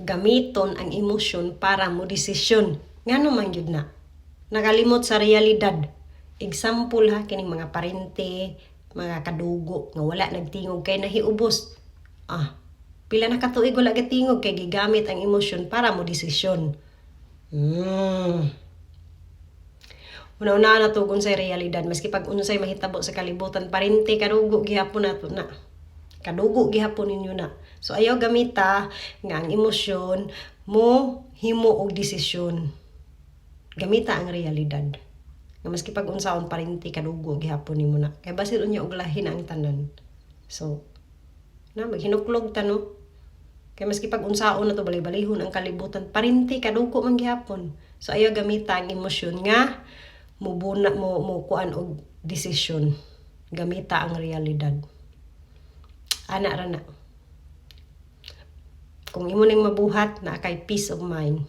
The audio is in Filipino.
gamiton ang emosyon para mo desisyon. Ngano man yun na? Nakalimot sa realidad. Example ha, kining mga parente, mga kadugo, nga wala nagtingog kay nahiubos. Ah, pila na katuig wala gatingog kay gigamit ang emosyon para mo desisyon. Hmm. Una-una na tugon sa realidad maski pag unsay mahitabo sa kalibutan parente kadugo gihapon nato na. Kadugo gihapon ninyo na. So ayaw gamita nga ang emosyon mo himo og desisyon. Gamita ang realidad. Nga maski pag unsaon parente kadugo gihapon nimo na. Kay basil unya og lahi ang tanan. So na maghinuklog ta no. Kay maski pag unsaon na to balay-balihon ang kalibutan parente kadugo man gihapon. So ayaw gamita ang emosyon nga mubuna mo mo kuan og desisyon gamita ang realidad ana ra kung imo ning mabuhat na kay peace of mind